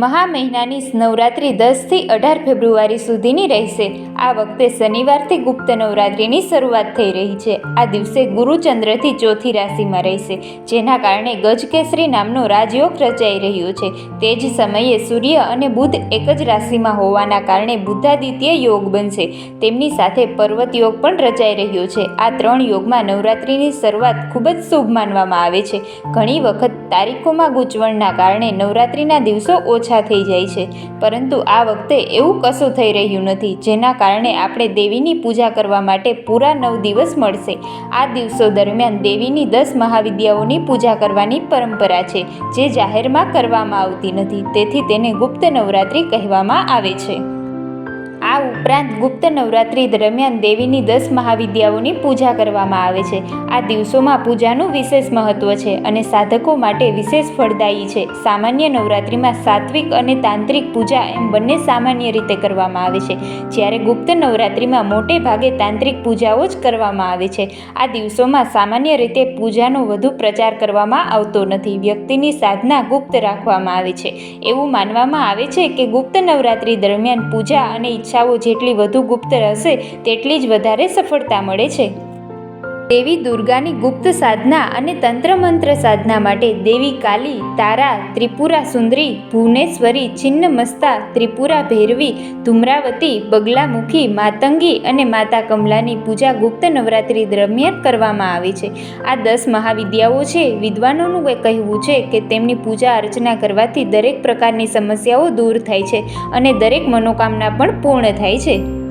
મહા મહિનાની નવરાત્રિ દસથી અઢાર ફેબ્રુઆરી સુધીની રહેશે. આ વખતે શનિવારથી ગુપ્ત નવરાત્રિની શરૂઆત થઈ રહી છે. આ દિવસે ગુરુચંદ્રથી ચોથી રાશિમાં રહેશે, જેના કારણે ગજકેસરી નામનો રાજયોગ રચાઈ રહ્યો છે. તે જ સમયે સૂર્ય અને બુધ એક જ રાશિમાં હોવાના કારણે બુદ્ધાદિત્ય યોગ બનશે. તેમની સાથે પર્વત યોગ પણ રચાઈ રહ્યો છે. આ ત્રણ યોગમાં નવરાત્રિની શરૂઆત ખૂબ જ શુભ માનવામાં આવે છે. ઘણી વખત તારીખોમાં ગૂંચવણના કારણે નવરાત્રિના દિવસો ઓછા થઈ જાય છે. પરંતુ આ વખતે એવું કશું થઈ રહ્યું નથી, જેના કારણે આપણે દેવીની પૂજા કરવા માટે પૂરા નવ દિવસ મળશે. આ દિવસો દરમિયાન દેવીની દસ મહાવિદ્યાઓની પૂજા કરવાની પરંપરા છે, જે જાહેરમાં કરવામાં આવતી નથી. તેથી તેને ગુપ્ત નવરાત્રિ કહેવામાં આવે છે. આ ઉપરાંત ગુપ્ત નવરાત્રિ દરમિયાન દેવીની દસ મહાવિદ્યાઓની પૂજા કરવામાં આવે છે. આ દિવસોમાં પૂજાનું વિશેષ મહત્વ છે અને સાધકો માટે વિશેષ ફળદાયી છે. સામાન્ય નવરાત્રિમાં સાત્વિક અને તાંત્રિક પૂજા એમ બંને સામાન્ય રીતે કરવામાં આવે છે. જ્યારે ગુપ્ત નવરાત્રિમાં મોટે ભાગે તાંત્રિક પૂજાઓ જ કરવામાં આવે છે. આ દિવસોમાં સામાન્ય રીતે પૂજાનો વધુ પ્રચાર કરવામાં આવતો નથી. વ્યક્તિની સાધના ગુપ્ત રાખવામાં આવે છે. એવું માનવામાં આવે છે કે ગુપ્ત નવરાત્રિ દરમિયાન પૂજા અને ઈચ્છાઓ જેટલી વધુ ગુપ્ત રહેશે તેટલી જ વધારે સફળતા મળે છે. દેવી દુર્ગાની ગુપ્ત સાધના અને તંત્ર મંત્ર સાધના માટે દેવી કાલી, તારા, ત્રિપુરા સુંદરી, ભુવનેશ્વરી, છિન્નમસ્તા, ત્રિપુરા ભૈરવી, ધુમ્રાવતી, બગલામુખી, માતંગી અને માતા કમલાની પૂજા ગુપ્ત નવરાત્રિ દરમિયાન કરવામાં આવે છે. આ દસ મહાવિદ્યાઓ છે. વિદ્વાનોનું કહેવું છે કે તેમની પૂજા અર્ચના કરવાથી દરેક પ્રકારની સમસ્યાઓ દૂર થાય છે અને દરેક મનોકામના પણ પૂર્ણ થાય છે.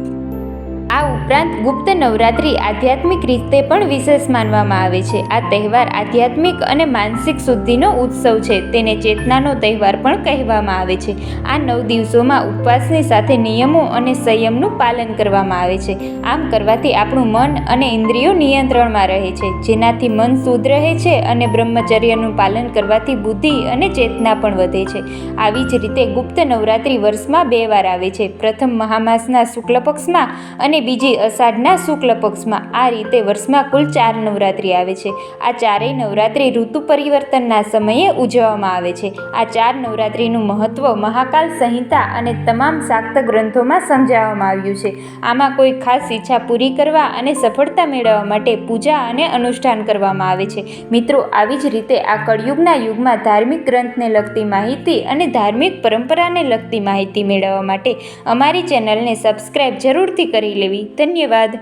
આ ઉપરાંત ગુપ્ત નવરાત્રિ આધ્યાત્મિક રીતે પણ વિશેષ માનવામાં આવે છે. આ તહેવાર આધ્યાત્મિક અને માનસિક શુદ્ધિનો ઉત્સવ છે. તેને ચેતનાનો તહેવાર પણ કહેવામાં આવે છે. આ નવ દિવસોમાં ઉપવાસની સાથે નિયમો અને સંયમનું પાલન કરવામાં આવે છે. આમ કરવાથી આપણું મન અને ઇન્દ્રિયો નિયંત્રણમાં રહે છે. જેનાથી મન શુદ્ધ રહે છે અને બ્રહ્મચર્યનું પાલન કરવાથી બુદ્ધિ અને ચેતના પણ વધે છે. આવી જ રીતે ગુપ્ત નવરાત્રિ વર્ષમાં બે વાર આવે છે. પ્રથમ મહામાસના શુક્લ પક્ષમાં અને બીજી અષાઢના શુક્લ પક્ષમાં આ રીતે વર્ષમાં કુલ ચાર નવરાત્રિ આવે છે. આ ચારેય નવરાત્રિ ઋતુ પરિવર્તનના સમયે ઉજવવામાં આવે છે. આ ચાર નવરાત્રિનું મહત્ત્વ મહાકાલ સંહિતા અને તમામ શાક્ત ગ્રંથોમાં સમજાવવામાં આવ્યું છે. આમાં કોઈ ખાસ ઈચ્છા પૂરી કરવા અને સફળતા મેળવવા માટે પૂજા અને અનુષ્ઠાન કરવામાં આવે છે. મિત્રો, આવી જ રીતે આ કળિયુગના યુગમાં ધાર્મિક ગ્રંથને લગતી માહિતી અને ધાર્મિક પરંપરાને લગતી માહિતી મેળવવા માટે અમારી ચેનલને સબસ્ક્રાઈબ જરૂરથી કરી લેવી ધન્યવાદ.